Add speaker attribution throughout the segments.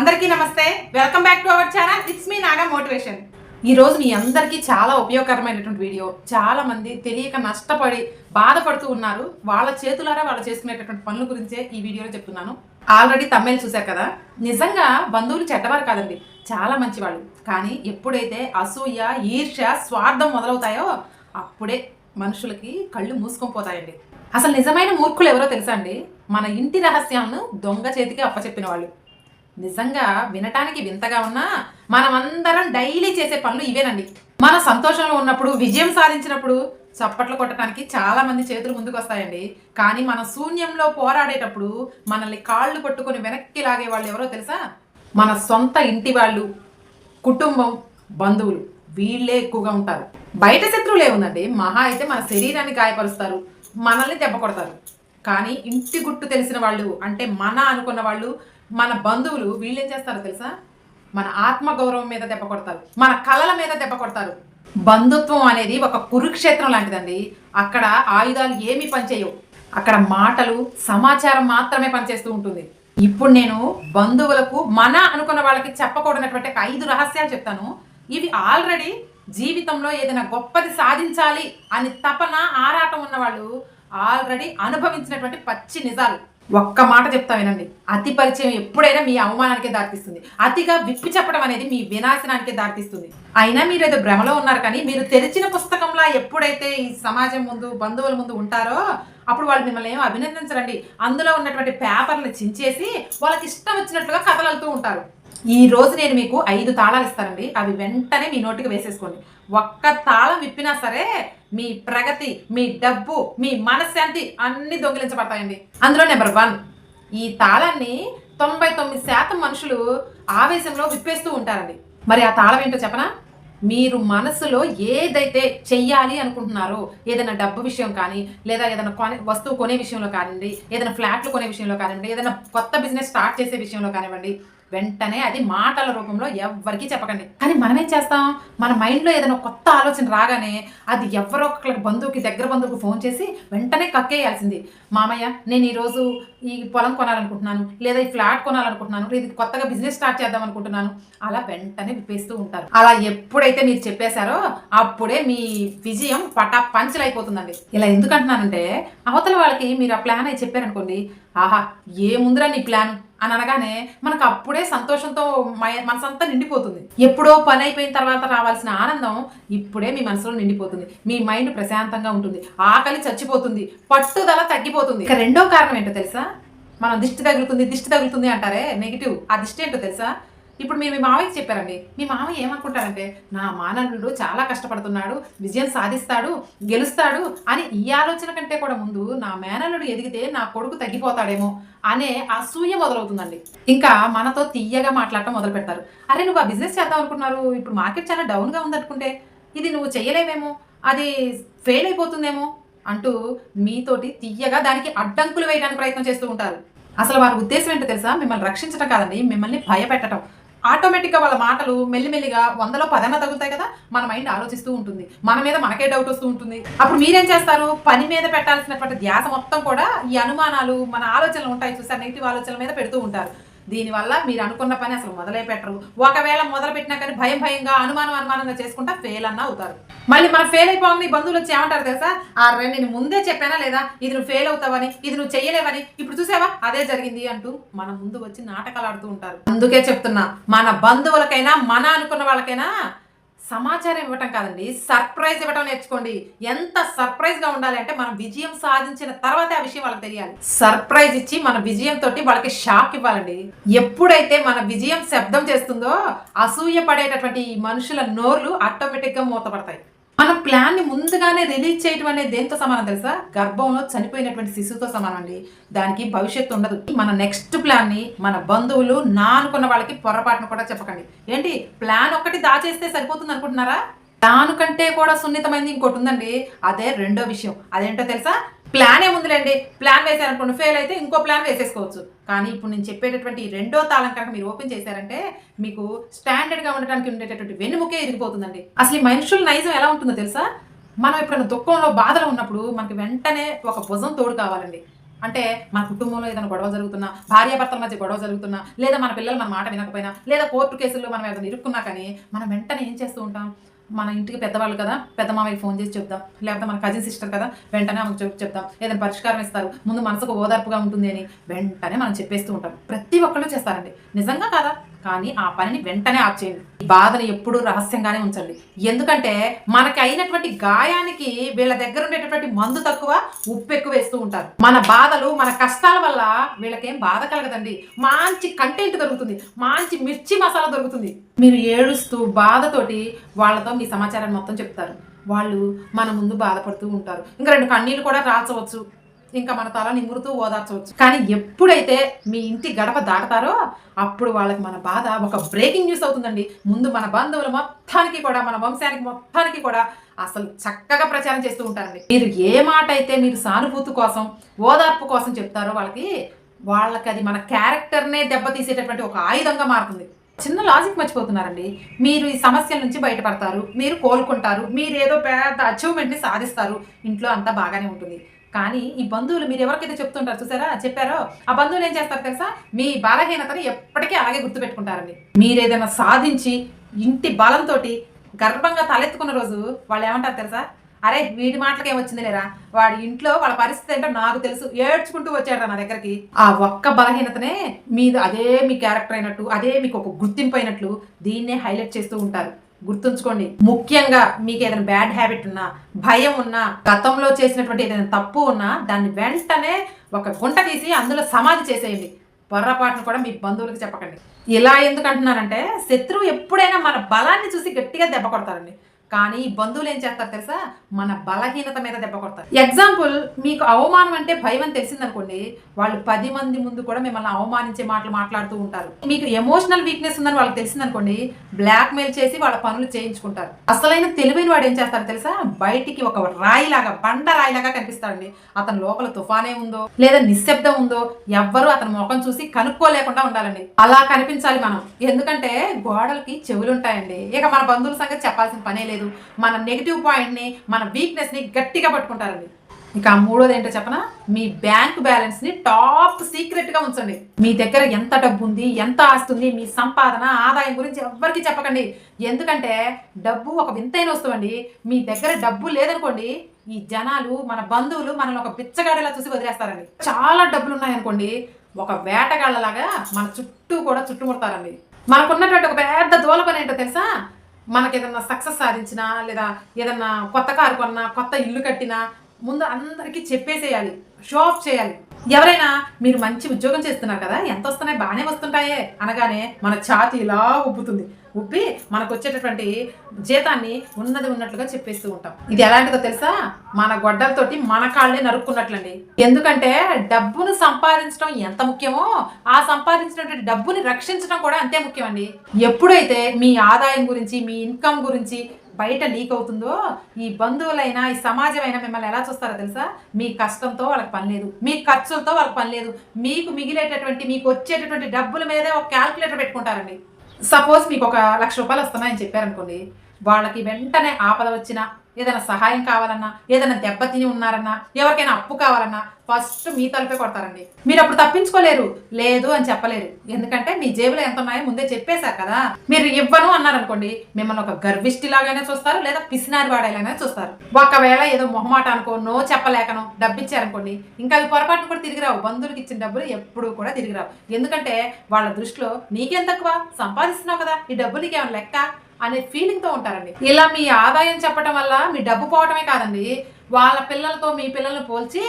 Speaker 1: అందరికీ నమస్తే. Welcome back to our channel it's me Naga motivation ఈ మీ అందరికీ చాలా ఉపయోగకరమైనటువంటి వీడియో. చాలా మంది తెలియక నష్టపడి బాధపడుతూ ఉన్నారు. వాళ్ళ చేతులారా వాళ్ళు చేసుకునేటటువంటి పనుల గురించే ఈ వీడియోలో చెప్తున్నాను. ఆల్రెడీ తమ్మేలు చూశారు కదా? నిజంగా బంధువులు చెడ్డవారు కాదండి. చాలా మంచివాళ్ళు. కానీ ఎప్పుడైతే అసూయ ఈర్ష్య స్వార్థం మొదలవుతాయో అప్పుడే మనుషులకి కళ్ళు మూసుకొని పోతాయండి. అసలు నిజమైన మూర్ఖులు ఎవరో తెలుసా అండి? మన ఇంటి రహస్యాలను దొంగ చేతికి అప్పచెప్పిన వాళ్ళు నిజంగా వినటానికి వింతగా ఉన్నా మనమందరం డైలీ చేసే పనులు ఇవేనండి. మన సంతోషంలో ఉన్నప్పుడు విజయం సాధించినప్పుడు చప్పట్లు కొట్టడానికి చాలా మంది చేతులు ముందుకు వస్తాయండి కానీ మన శూన్యంలో పోరాడేటప్పుడు మనల్ని కాళ్ళు పట్టుకొని వెనక్కి లాగే వాళ్ళు ఎవరో తెలుసా? మన సొంత ఇంటి వాళ్ళు కుటుంబం బంధువులు వీళ్ళే ఎక్కువగా ఉంటారు. బయట శత్రువులే ఉందండి. మహా అయితే మన శరీరాన్ని గాయపరుస్తారు మనల్ని దెబ్బ కొడతారు. కానీ ఇంటి గుట్టు తెలిసిన వాళ్ళు అంటే మన అనుకున్న వాళ్ళు మన బంధువులు వీళ్ళు ఏం చేస్తారో తెలుసా? మన ఆత్మ గౌరవం మీద దెబ్బ కొడతారు. మన కళల మీద దెబ్బ కొడతారు. బంధుత్వం అనేది ఒక కురుక్షేత్రం లాంటిదండి. అక్కడ ఆయుధాలు ఏమీ పనిచేయవు. అక్కడ మాటలు సమాచారం మాత్రమే పనిచేస్తూ ఉంటుంది. ఇప్పుడు నేను బంధువులకు మన అనుకున్న వాళ్ళకి చెప్పకూడనటువంటి ఐదు రహస్యాలు చెప్తాను. ఇవి ఆల్రెడీ జీవితంలో ఏదైనా గొప్పది సాధించాలి అని తపన ఆరాటం ఉన్నవాళ్ళు ఆల్రెడీ అనుభవించినటువంటి పచ్చి నిజాలు. ఒక్క మాట చెప్తా వినండి. అతి పరిచయం ఎప్పుడైనా మీ అవమానానికే దారితీస్తుంది. అతిగా విప్పి చెప్పడం అనేది మీ వినాశనానికే దారితీస్తుంది. అయినా మీరు ఏదో భ్రమలో ఉన్నారు కానీ మీరు తెరిచిన పుస్తకంలా ఎప్పుడైతే ఈ సమాజం ముందు బంధువుల ముందు ఉంటారో అప్పుడు వాళ్ళు మిమ్మల్ని ఏం అభినందించరండి. అందులో ఉన్నటువంటి పేపర్లు చించేసి వాళ్ళకి ఇష్టం వచ్చినట్లుగా కథలు ఉంటారు. ఈ రోజు నేను మీకు ఐదు తాళాలు ఇస్తానండి. అవి వెంటనే మీ నోటికి వేసేసుకోండి. ఒక్క తాళం విప్పినా సరే మీ ప్రగతి మీ డబ్బు మీ మనశ్శాంతి అన్ని దొంగిలించబడతాయండి. అందులో నెంబర్ వన్ ఈ తాళాన్ని తొంభై తొమ్మిది శాతం మనుషులు ఆవేశంలో విప్పేస్తూ ఉంటారండి. మరి ఆ తాళం ఏంటో చెప్పనా? మీరు మనసులో ఏదైతే చెయ్యాలి అనుకుంటున్నారో ఏదైనా డబ్బు విషయం కానీ లేదా ఏదైనా కొనే వస్తువు కొనే విషయంలో కానివ్వండి ఏదైనా ఫ్లాట్లు కొనే విషయంలో కానివ్వండి ఏదైనా కొత్త బిజినెస్ స్టార్ట్ చేసే విషయంలో కానివ్వండి వెంటనే అది మాటల రూపంలో ఎవ్వరికీ చెప్పకండి. కానీ మనం ఏం చేస్తాం? మన మైండ్లో ఏదైనా కొత్త ఆలోచన రాగానే అది ఎవరో ఒకరి బంధువుకి దగ్గర బంధువుకి ఫోన్ చేసి వెంటనే కక్కేయాల్సింది. మామయ్య నేను ఈరోజు ఈ పొలం కొనాలనుకుంటున్నాను లేదా ఈ ఫ్లాట్ కొనాలనుకుంటున్నాను లేదా ఇది కొత్తగా బిజినెస్ స్టార్ట్ చేద్దాం అనుకుంటున్నాను అలా వెంటనే విప్పేస్తూ ఉంటారు. అలా ఎప్పుడైతే మీరు చెప్పేశారో అప్పుడే మీ విజయం పటా పంచలైపోతుందండి ఇలా ఎందుకంటున్నానంటే అవతల వాళ్ళకి మీరు ఆ ప్లాన్ అయి చెప్పారనుకోండి ఆహా ఏ ముందురా నీ ప్లాన్? అని అనగానే మనకు అప్పుడే సంతోషంతో మనసంతా నిండిపోతుంది. ఎప్పుడో పని అయిపోయిన తర్వాత రావాల్సిన ఆనందం ఇప్పుడే మీ మనసులో నిండిపోతుంది. మీ మైండ్ ప్రశాంతంగా ఉంటుంది. ఆకలి చచ్చిపోతుంది. పట్టుదల తగ్గిపోతుంది. ఇక రెండో కారణం ఏంటో తెలుసా? మనం దిష్టి తగులుతుంది దిష్టి తగులుతుంది అంటారే? నెగిటివ్. ఆ దిష్టి ఏంటో తెలుసా? ఇప్పుడు మీరు మీ మామయ్యకి చెప్పారండి. మీ మామయ్య ఏమనుకుంటారంటే నా మానవుడు చాలా కష్టపడుతున్నాడు విజయం సాధిస్తాడు గెలుస్తాడు అని ఈ ఆలోచన కంటే కూడా ముందు నా మేనల్లుడు ఎదిగితే నా కొడుకు తగ్గిపోతాడేమో అనే అసూయ మొదలవుతుందండి. ఇంకా మనతో తీయగా మాట్లాడటం మొదలు పెడతారు. అరే నువ్వు ఆ బిజినెస్ చేద్దాం అనుకున్నారు. ఇప్పుడు మార్కెట్ చాలా డౌన్గా ఉందనుకుంటే ఇది నువ్వు చేయలేవేమో? అది ఫెయిల్ అయిపోతుందేమో? అంటూ మీతోటి తీయగా దానికి అడ్డంకులు వేయడానికి ప్రయత్నం చేస్తూ ఉంటారు. అసలు వారి ఉద్దేశం ఏంటో తెలుసా? మిమ్మల్ని రక్షించడం కాదండి మిమ్మల్ని భయపెట్టడం ఆటోమేటిక్గా వాళ్ళ మాటలు మెల్లిమెల్లిగా వందలో పదన తగులుతాయి కదా? మన మైండ్ ఆలోచిస్తూ ఉంటుంది. మన మీద మనకే డౌట్ వస్తూ ఉంటుంది. అప్పుడు మీరేం చేస్తారు? పని మీద పెట్టాల్సినటువంటి ధ్యాస మొత్తం కూడా ఈ అనుమానాలు మన ఆలోచనలు ఉంటాయి చూసారు? నెగిటివ్ ఆలోచనల మీద పెడుతూ ఉంటారు. దీనివల్ల మీరు అనుకున్న పని అసలు మొదలై పెట్టరు ఒకవేళ మొదలు పెట్టినా కానీ భయం భయంగా అనుమానం అనుమానంగా చేసుకుంటా ఫెయిల్ అన్న అవుతారు. మళ్ళీ మనం ఫెయిల్ అయిపోగానే ఈ బంధువులు వచ్చి ఏమంటారు తెలుసా? అరే నేను ముందే చెప్పానా లేదా? ఇది నువ్వు ఫెయిల్ అవుతావని ఇది నువ్వు చేయలేవని ఇప్పుడు చూసావా? అదే జరిగింది అంటూ మన ముందు వచ్చి నాటకాలు ఆడుతూ ఉంటారు. అందుకే చెప్తున్నా మన బంధువులకైనా మన అనుకున్న వాళ్ళకైనా సమాచారం ఇవ్వటం కాదండి సర్ప్రైజ్ ఇవ్వటం నేర్చుకోండి. ఎంత సర్ప్రైజ్గా ఉండాలి అంటే మనం విజయం సాధించిన తర్వాత ఆ విషయం వాళ్ళకి తెలియాలి. సర్ప్రైజ్ ఇచ్చి మన విజయం తోటి వాళ్ళకి షాక్ ఇవ్వాలండి. ఎప్పుడైతే మన విజయం శబ్దం చేస్తుందో అసూయ పడేటటువంటి మనుషుల నోర్లు ఆటోమేటిక్గా మూతపడతాయి. మన ప్లాన్ని ముందుగానే రిలీజ్ చేయడం అనేది దేంతో సమానం తెలుసా? గర్భంలో చనిపోయినటువంటి శిశువుతో సమానం అండి. దానికి భవిష్యత్తు ఉండదు. మన నెక్స్ట్ ప్లాన్ని మన బంధువులు నా అనుకున్న వాళ్ళకి పొరపాటును కూడా చెప్పకండి. ఏంటి? ప్లాన్ ఒక్కటి దాచేస్తే సరిపోతుంది అనుకుంటున్నారా? దానికంటే కంటే కూడా సున్నితమైనది ఇంకోటి ఉందండి. అదే రెండో విషయం. అదేంటో తెలుసా? ప్లాన్ ఏముందిలేండి? ప్లాన్ వేసారనుకోండి ఫెయిల్ అయితే ఇంకో ప్లాన్ వేసేసుకోవచ్చు. కానీ ఇప్పుడు నేను చెప్పేటటువంటి రెండో తాళం కనుక మీరు ఓపెన్ చేశారంటే మీకు స్టాండర్డ్గా ఉండటానికి ఉండేటటువంటి వెన్నుముకే ఇరిగిపోతుందండి. అసలు ఈ మనుషుల నైజం ఎలా ఉంటుందో తెలుసా? మనం ఎప్పుడైనా దుఃఖంలో బాధలో ఉన్నప్పుడు మనకి వెంటనే ఒక భుజం తోడు కావాలండి. అంటే మన కుటుంబంలో ఏదైనా గొడవ జరుగుతున్నా భార్యాభర్తల మధ్య గొడవ జరుగుతున్నా లేదా మన పిల్లలు మన మాట వినకపోయినా లేదా కోర్టు కేసుల్లో మనం ఏదైనా ఇరుక్కున్నా కానీ మనం వెంటనే ఏం చేస్తూ ఉంటాం? మన ఇంటికి పెద్దవాళ్ళు కదా పెద్ద మామయ్య ఫోన్ చేసి చెప్దాం. లేకపోతే మన కజిన్ సిస్టర్ కదా వెంటనే ఆమెకు చెప్తాం చెప్దాం. ఏదైనా పరిష్కారం ఇస్తారు. ముందు మనసుకు ఓదార్పుగా ఉంటుంది అని వెంటనే మనం చెప్పేస్తూ ఉంటాం. ప్రతి ఒక్కళ్ళు చేస్తారండి. నిజంగా కాదా? కానీ ఆ పనిని వెంటనే ఆప్ చేయండి ఈ బాధను ఎప్పుడూ రహస్యంగానే ఉంచండి. ఎందుకంటే మనకి అయినటువంటి గాయానికి వీళ్ళ దగ్గర ఉండేటటువంటి మందు తక్కువ ఉప్పు ఎక్కువ వేస్తూ ఉంటారు. మన బాధలు మన కష్టాల వల్ల వీళ్ళకేం బాధ కలగదండి. మంచి కంటెంట్ దొరుకుతుంది. మంచి మిర్చి మసాలా దొరుకుతుంది. మీరు ఏడుస్తూ బాధతోటి వాళ్ళతో మీ సమాచారాన్ని మొత్తం చెప్తారు. వాళ్ళు మన ముందు బాధపడుతూ ఉంటారు. ఇంకా రెండు కన్నీళ్ళు కూడా రాల్చవచ్చు. ఇంకా మన తల నిమురుతూ ఓదార్చవచ్చు. కానీ ఎప్పుడైతే మీ ఇంటి గడప దాటతారో అప్పుడు వాళ్ళకి మన బాధ ఒక బ్రేకింగ్ న్యూస్ అవుతుందండి. ముందు మన బంధువులు మొత్తానికి కూడా మన వంశానికి మొత్తానికి కూడా అసలు చక్కగా ప్రచారం చేస్తూ ఉంటారండి. మీరు ఏ మాట అయితే మీరు సానుభూతి కోసం ఓదార్పు కోసం చెప్తారో వాళ్ళకి వాళ్ళకి అది మన క్యారెక్టర్నే దెబ్బతీసేటటువంటి ఒక ఆయుధంగా మారుతుంది. చిన్న లాజిక్ మర్చిపోతున్నారండి. మీరు ఈ సమస్యల నుంచి బయటపడతారు మీరు కోలుకుంటారు మీరు ఏదో పెద్ద అచీవ్మెంట్ని సాధిస్తారు. ఇంట్లో అంతా బాగానే ఉంటుంది. కానీ ఈ బంధువులు మీరు ఎవరికైతే చెప్తుంటారు చూసారా? చెప్పారో? ఆ బంధువులు ఏం చేస్తారు తెలుసా? మీ బలహీనతని ఎప్పటికీ అలాగే గుర్తుపెట్టుకుంటారండి. మీరు ఏదైనా సాధించి ఇంటి బలంతో గర్వంగా తలెత్తుకున్న రోజు వాళ్ళు ఏమంటారు తెలుసా? అరే వీడి మాటలకి ఏమొచ్చింది లేరా? వాడి ఇంట్లో వాళ్ళ పరిస్థితి ఏంటో నాకు తెలుసు. ఏడ్చుకుంటూ వచ్చాడు నా దగ్గరికి. ఆ ఒక్క బలహీనతనే మీద అదే మీ క్యారెక్టర్ అయినట్టు అదే మీకు ఒక గుర్తింపు అయినట్లు దీన్నే హైలైట్ చేస్తూ ఉంటారు. గుర్తుంచుకోండి. ముఖ్యంగా మీకు ఏదైనా బ్యాడ్ హ్యాబిట్ ఉన్నా భయం ఉన్నా గతంలో చేసినటువంటి ఏదైనా తప్పు ఉన్నా దాన్ని వెంటనే ఒక గుంట తీసి అందులో సమాధి చేసేయండి. పొర్రపాటును కూడా మీ బంధువులకు చెప్పకండి. ఇలా ఎందుకు అంటున్నారంటే శత్రువు ఎప్పుడైనా మన బలాన్ని చూసి గట్టిగా దెబ్బ కొడతారండి. కానీ బంధువులు ఏం చేస్తారు తెలుసా? మన బలహీనత మీద దెబ్బ కొడతారు. ఎగ్జాంపుల్ మీకు అవమానం అంటే భయం అని తెలిసిందనుకోండి వాళ్ళు పది మంది ముందు కూడా మిమ్మల్ని అవమానించే మాటలు మాట్లాడుతూ ఉంటారు. మీకు ఎమోషనల్ వీక్నెస్ ఉందని వాళ్ళకి తెలిసిందనుకోండి బ్లాక్ మెయిల్ చేసి వాళ్ళ పనులు చేయించుకుంటారు. అసలైన తెలివైన వాడు ఏం చేస్తారు తెలుసా? బయటికి ఒక రాయిలాగా బండ రాయిలాగా కనిపిస్తాడండి. అతని లోపల తుఫానే ఉందో లేదా నిశ్శబ్దం ఉందో ఎవ్వరూ అతని ముఖం చూసి కనుక్కోలేకుండా ఉండాలండి. అలా కనిపించాలి మనం. ఎందుకంటే గోడలకి చెవులు ఉంటాయండి ఇక మన బంధువుల సంగతి చెప్పాల్సిన పనే లేదు. మన నెగిటివ్ పాయింట్ని మన వీక్నెస్ని గట్టిగా పట్టుకుంటారండి. ఇక మూడోది ఏంటో చెప్పనా? మీ బ్యాంక్ బ్యాలెన్స్ని టాప్ సీక్రెట్గా ఉంచండి. మీ దగ్గర ఎంత డబ్బు ఉంది ఎంత ఆస్తుంది మీ సంపాదన ఆదాయం గురించి ఎవ్వరికి చెప్పకండి. ఎందుకంటే డబ్బు ఒక వింతైన వస్తువు అండి మీ దగ్గర డబ్బు లేదనుకోండి ఈ జనాలు మన బంధువులు మనల్ని ఒక బిచ్చగాడిలా చూసి వదిలేస్తారండి. చాలా డబ్బులు ఉన్నాయనుకోండి ఒక వేటగాళ్ళలాగా మన చుట్టూ కూడా చుట్టుముడతారండి. మనకున్నటువంటి ఒక పెద్ద దూల పని ఏంటో తెలుసా? మనకి ఏదన్నా సక్సెస్ సాధించినా లేదా ఏదన్నా కొత్త కారు కొన్నా కొత్త ఇల్లు కట్టినా ముందు అందరికీ చెప్పేసేయాలి షో ఆఫ్ చేయాలి. ఎవరైనా మీరు మంచి ఉద్యోగం చేస్తున్నారు కదా ఎంత వస్తున్నాయి బాగానే వస్తుంటాయే అనగానే మన ఛాతి ఇలా ఉబ్బుతుంది. ఉబ్బి మనకు వచ్చేటటువంటి జీతాన్ని ఉన్నది ఉన్నట్లుగా చెప్పేస్తూ ఉంటాం. ఇది ఎలాంటిదో తెలుసా? మన గొడ్డలతోటి మన కాళ్ళే నరుక్కున్నట్లండి. ఎందుకంటే డబ్బును సంపాదించడం ఎంత ముఖ్యమో ఆ సంపాదించినటువంటి డబ్బుని రక్షించడం కూడా అంతే ముఖ్యమండి. ఎప్పుడైతే మీ ఆదాయం గురించి మీ ఇన్కమ్ గురించి బయట లీక్ అవుతుందో ఈ బంధువులైనా ఈ సమాజం అయినా మిమ్మల్ని ఎలా చూస్తారో తెలుసా? మీ కష్టంతో వాళ్ళకి పని లేదు. మీ ఖర్చులతో వాళ్ళకి పని లేదు. మీకు మిగిలేటటువంటి మీకు వచ్చేటటువంటి డబ్బుల మీదే ఒక క్యాల్కులేటర్ పెట్టుకుంటారండి. సపోజ్ మీకు ఒక లక్ష రూపాయలు వస్తున్నాయని చెప్పారనుకోండి వాళ్ళకి వెంటనే ఆపద వచ్చినా ఏదైనా సహాయం కావాలన్నా ఏదైనా దెబ్బతిని ఉన్నారన్నా ఎవరికైనా అప్పు కావాలన్నా ఫస్ట్ మీ తలపే కొడతారండి. మీరు అప్పుడు తప్పించుకోలేరు. లేదు అని చెప్పలేరు. ఎందుకంటే మీ జేబులో ఎంత ఉన్నాయో ముందే చెప్పేశారు కదా. మీరు ఇవ్వను అన్నారనుకోండి మిమ్మల్ని ఒక గర్విష్టి లాగానే చూస్తారు లేదా పిసినారి వాడేలాగానే చూస్తారు. ఒకవేళ ఏదో మొహమాట అనుకో నో చెప్పలేకనో డబ్బిచ్చారనుకోండి ఇంకా అవి పొరపాటును కూడా తిరిగి రావు. బంధువులకి ఇచ్చిన డబ్బులు ఎప్పుడు కూడా తిరిగి రావు. ఎందుకంటే వాళ్ళ దృష్టిలో నీకేం తక్కువ? సంపాదిస్తున్నావు కదా. ఈ డబ్బు నీకేమైనా లెక్క? అనే ఫీలింగ్తో ఉంటారండి. ఇలా మీ ఆదాయం చెప్పడం వల్ల మీ డబ్బు పోవటమే కాదండి. వాళ్ళ పిల్లలతో మీ పిల్లల్ని పోల్చి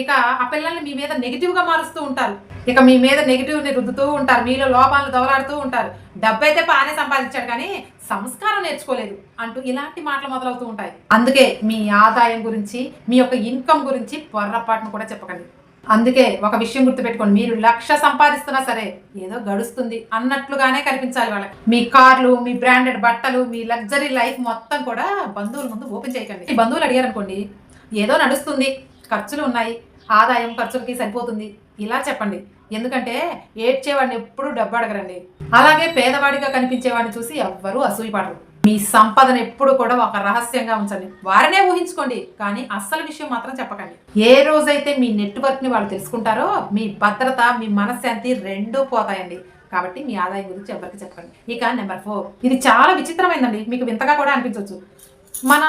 Speaker 1: ఇక ఆ పిల్లల్ని మీ మీద నెగిటివ్గా మారుస్తూ ఉంటారు. ఇక మీ మీద నెగిటివ్ని రుద్దుతూ ఉంటారు. మీలో లోపాలను దవలాడుతూ ఉంటారు. డబ్బు అయితే బాగానే సంపాదించాడు కానీ సంస్కారం నేర్చుకోలేదు అంటూ ఇలాంటి మాటలు మొదలవుతూ ఉంటాయి. అందుకే మీ ఆదాయం గురించి మీ యొక్క ఇన్కమ్ గురించి పొర్రపాటును కూడా చెప్పకండి. అందుకే ఒక విషయం గుర్తుపెట్టుకోండి మీరు లక్ష సంపాదిస్తున్నా సరే ఏదో గడుస్తుంది అన్నట్లుగానే కనిపించాలి వాళ్ళకి. మీ కార్లు మీ బ్రాండెడ్ బట్టలు మీ లగ్జరీ లైఫ్ మొత్తం కూడా బంధువుల ముందు ఓపెన్ చేయకండి. ఈ బంధువులు అడిగారు అనుకోండి ఏదో నడుస్తుంది ఖర్చులు ఉన్నాయి ఆదాయం ఖర్చులకి సరిపోతుంది ఇలా చెప్పండి. ఎందుకంటే ఏడ్చేవాడిని ఎప్పుడూ డబ్బు అడగరండి. అలాగే పేదవాడిగా కనిపించేవాడిని చూసి ఎవ్వరూ అసూయపడరు. మీ సంపదను ఎప్పుడు కూడా ఒక రహస్యంగా ఉంచండి. వారినే ఊహించుకోండి కానీ అస్సలు విషయం మాత్రం చెప్పకండి. ఏ రోజైతే మీ నెట్వర్క్ని వాళ్ళు తెలుసుకుంటారో మీ భద్రత మీ మనశ్శాంతి రెండూ పోతాయండి. కాబట్టి మీ ఆదాయం గురించి ఎవరికి చెప్పండి ఇక నెంబర్ ఫోర్. ఇది చాలా విచిత్రమైందండి. మీకు వింతగా కూడా అనిపించవచ్చు మన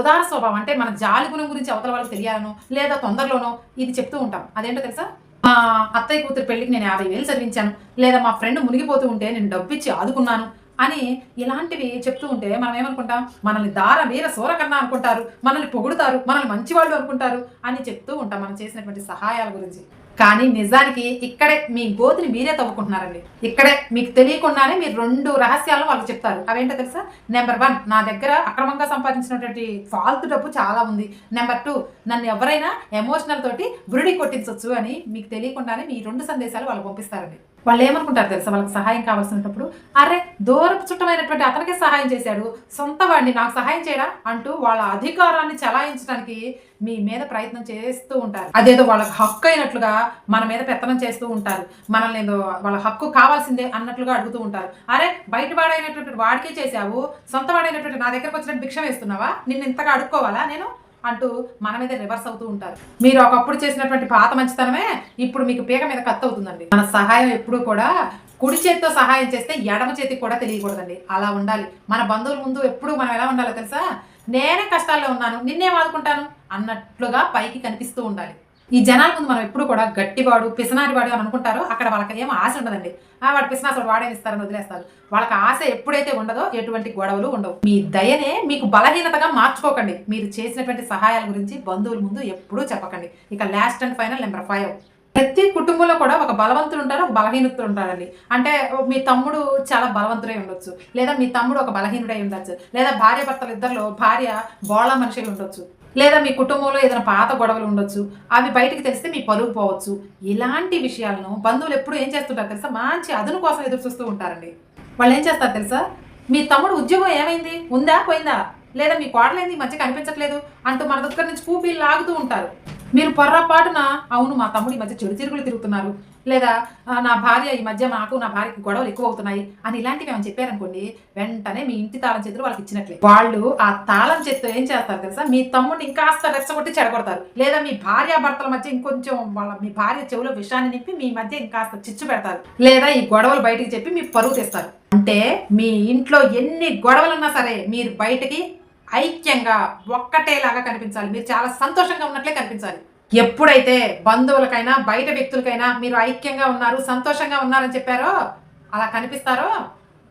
Speaker 1: ఉదార స్వభావం అంటే మన జాలి గుణం గురించి అవతల వాళ్ళకి తెలియాలనో లేదా తొందరలోనో ఇది చెప్తూ ఉంటాం. అదేంటో తెలుసా? మా అత్తయ్య కూతురు పెళ్ళికి నేను యాభై వేలు చదివించాను. లేదా మా ఫ్రెండ్ మునిగిపోతూ ఉంటే నేను డబ్బు ఇచ్చి ఆదుకున్నాను. అని ఇలాంటివి చెప్తూ ఉంటే మనం ఏమనుకుంటాం? మనల్ని దార వీర సూరకన్నా అనుకుంటారు. మనల్ని పొగుడుతారు. మనల్ని మంచివాళ్ళు అనుకుంటారు అని చెప్తూ ఉంటాం మనం చేసినటువంటి సహాయాల గురించి. కానీ నిజానికి ఇక్కడే మీ గోతిని మీరే తవ్వుకుంటున్నారండి. ఇక్కడే మీకు తెలియకుండానే మీరు రెండు రహస్యాలను వాళ్ళు చెప్తారు. అవేంటో తెలుసా? నెంబర్ వన్ నా దగ్గర అక్రమంగా సంపాదించినటువంటి ఫాల్తు డబ్బు చాలా ఉంది. నెంబర్ టూ నన్ను ఎవరైనా ఎమోషనల్ తోటి బురిడి కొట్టించవచ్చు అని మీకు తెలియకుండానే మీ రెండు సందేశాలు వాళ్ళు పంపిస్తారండి. వాళ్ళు ఏమనుకుంటారు తెలుసా? వాళ్ళకి సహాయం కావాల్సినప్పుడు అరే దూరపు చుట్టమైనటువంటి అతనికే సహాయం చేశాడు. సొంత వాడిని నాకు సహాయం చేయడా అంటూ వాళ్ళ అధికారాన్ని చలాయించడానికి మీ మీద ప్రయత్నం చేస్తూ ఉంటారు. అదేదో వాళ్ళకి హక్కు అయినట్లుగా మన మీద పెత్తనం చేస్తూ ఉంటారు. మనల్ని ఏదో వాళ్ళ హక్కు కావాల్సిందే అన్నట్లుగా అడుగుతూ ఉంటారు. అరే బయట వాడైనటువంటి వాడికే చేశావు. సొంత వాడైనటువంటి నా దగ్గరకు వచ్చినట్టు భిక్షం వేస్తున్నావా? నిన్ను ఇంతగా అడుక్కోవాలా నేను? అంటూ మన మీద రివర్స్ అవుతూ ఉంటారు. మీరు ఒకప్పుడు చేసినటువంటి పాత మంచితనమే ఇప్పుడు మీకు పీక మీద కత్తి అవుతుందండి. మన సహాయం ఎప్పుడు కూడా కుడి చేతితో సహాయం చేస్తే ఎడమ చేతికి కూడా తెలియకూడదండి. అలా ఉండాలి. మన బంధువుల ముందు ఎప్పుడు మనం ఎలా ఉండాలో తెలుసా? నేనే కష్టాల్లో ఉన్నాను నిన్నే ఆదుకుంటాను అన్నట్లుగా పైకి కనిపిస్తూ ఉండాలి. ఈ జనాల ముందు మనం ఎప్పుడు కూడా గట్టివాడు పిసనారివాడు అని అనుకుంటారో అక్కడ వాళ్ళకి ఏం ఆశ ఉండదండి. ఆ వాడు పిసనాసుడు వాడే ఇస్తారని వదిలేస్తారు. వాళ్ళకి ఆశ ఎప్పుడైతే ఉండదో ఎటువంటి గొడవలు ఉండవు. మీ దయనే మీకు బలహీనతగా మార్చుకోకండి. మీరు చేసినటువంటి సహాయాల గురించి బంధువుల ముందు ఎప్పుడూ చెప్పకండి. ఇక last and final number five ప్రతి కుటుంబంలో కూడా ఒక బలవంతుడు ఉంటారు ఒక బలహీనతుడు ఉంటారండి. అంటే మీ తమ్ముడు చాలా బలవంతుడై ఉండొచ్చు. లేదా మీ తమ్ముడు ఒక బలహీనుడై ఉండొచ్చు. లేదా భార్య భర్తలు ఇద్దరిలో భార్య బోళ మనిషి ఉండొచ్చు. లేదా మీ కుటుంబంలో ఏదైనా పాత గొడవలు ఉండొచ్చు అవి బయటికి తెలిస్తే మీ పరుగు పోవచ్చు. ఇలాంటి విషయాలను బంధువులు ఎప్పుడు ఏం చేస్తుంటారు తెలుసా? మంచి అదును కోసం ఎదురు చూస్తూ ఉంటారండి. వాళ్ళు ఏం చేస్తారు తెలుసా? మీ తమ్ముడు ఉద్యోగం ఏమైంది? ఉందా? పోయిందా? లేదా మీ కోడలేంది మంచిగా మధ్య కనిపించట్లేదు? అంటూ మన దగ్గర నుంచి కూపీలు లాగుతూ ఉంటారు. మీరు పొర్రపాటున అవును మా తమ్ముడు ఈ మధ్య చెడు తిరుగులు తిరుగుతున్నారు. లేదా నా భార్య ఈ మధ్య నాకు నా భార్యకి గొడవలు ఎక్కువ అవుతున్నాయి అని ఇలాంటివి ఏమైనా చెప్పారనుకోండి వెంటనే మీ ఇంటి తాళం చేతులు వాళ్ళకి ఇచ్చినట్లే. వాళ్ళు ఆ తాళం చేతితో ఏం చేస్తారు తెలుసా? మీ తమ్ముడిని ఇంకాస్త రెచ్చగొట్టి చెడగొడతారు. లేదా మీ భార్య భర్తల మధ్య ఇంకొంచెం వాళ్ళ మీ భార్య చెవిలో విషయాన్ని నింపి మీ మధ్య ఇంకాస్త చిచ్చు పెడతారు. లేదా ఈ గొడవలు బయటికి చెప్పి మీ పరువు తెస్తారు. అంటే మీ ఇంట్లో ఎన్ని గొడవలున్నా సరే మీరు బయటికి ఐక్యంగా ఒక్కటేలాగా కనిపించాలి. మీరు చాలా సంతోషంగా ఉన్నట్లే కనిపించాలి. ఎప్పుడైతే బంధువులకైనా బయట వ్యక్తులకైనా మీరు ఐక్యంగా ఉన్నారు సంతోషంగా ఉన్నారని చెప్పారో అలా కనిపిస్తారో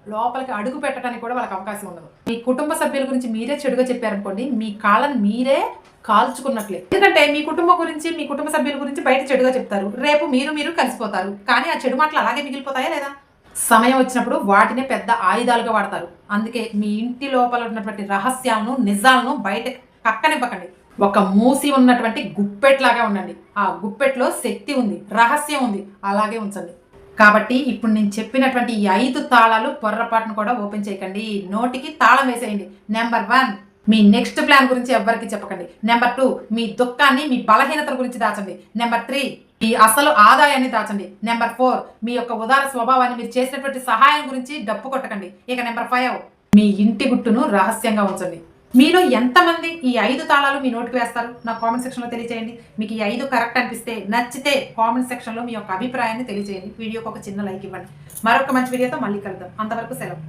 Speaker 1: లోపలికి అడుగు పెట్టడానికి కూడా వాళ్ళకి అవకాశం ఉండదు. మీ కుటుంబ సభ్యుల గురించి మీరే చెడుగా చెప్పారనుకోండి మీ కాళ్ళని మీరే కాల్చుకున్నట్లే. ఎందుకంటే మీ కుటుంబం గురించి మీ కుటుంబ సభ్యుల గురించి బయట చెడుగా చెప్తారు. రేపు మీరు మీరు కలిసిపోతారు. కానీ ఆ చెడు మాటలు అలాగే మిగిలిపోతాయా లేదా? సమయం వచ్చినప్పుడు వాటిని పెద్ద ఆయుధాలుగా వాడతారు. అందుకే మీ ఇంటి లోపల ఉన్నటువంటి రహస్యాలను నిజాలను బయట కక్కనివ్వకండి ఒక మూసి ఉన్నటువంటి గుప్పెట్లాగా ఉండండి. ఆ గుప్పెట్లో శక్తి ఉంది రహస్యం ఉంది అలాగే ఉంచండి. కాబట్టి ఇప్పుడు నేను చెప్పినటువంటి ఈ ఐదు తాళాలు పొర్రపాటును కూడా ఓపెన్ చేయకండి. నోటికి తాళం వేసేయండి. నెంబర్ వన్ మీ నెక్స్ట్ ప్లాన్ గురించి ఎవ్వరికి చెప్పకండి. నెంబర్ టూ మీ దుఃఖాన్ని మీ బలహీనతల గురించి దాచండి. నెంబర్ త్రీ ఈ అసలు ఆదాయాన్ని దాచండి. నెంబర్ ఫోర్ మీ యొక్క ఉదార స్వభావాన్ని మీరు చేసినటువంటి సహాయం గురించి డప్పు కొట్టకండి. ఇక నెంబర్ ఫైవ్ మీ ఇంటి గుట్టును రహస్యంగా ఉంచండి. మీలో ఎంతమంది ఈ ఐదు తాళాలు మీ నోటికి వేస్తారు? నా కామెంట్ సెక్షన్లో తెలియజేయండి మీకు ఈ ఐదు కరెక్ట్ అనిపిస్తే నచ్చితే కామెంట్ సెక్షన్లో మీ యొక్క అభిప్రాయాన్ని తెలియజేయండి వీడియోకి ఒక చిన్న లైక్ ఇవ్వండి. మరొక మంచి వీడియోతో మళ్ళీ కలుద్దాం. అంతవరకు సెలవు.